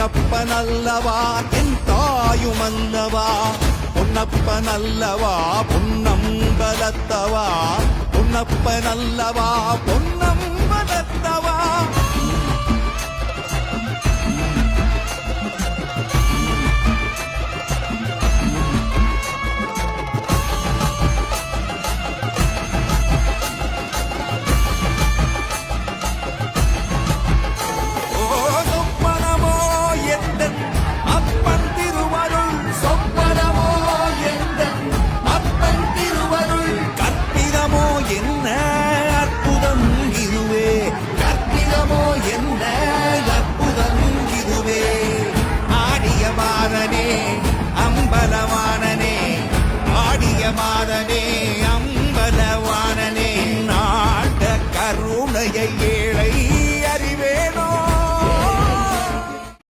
என்னப்பனல்லவா என் தாயும் அல்லவா பொன்னப்பனல்லவா பொன்னம்பலத்தவா? பொன்னப்பனல்லவா பொன் yeah, yeah.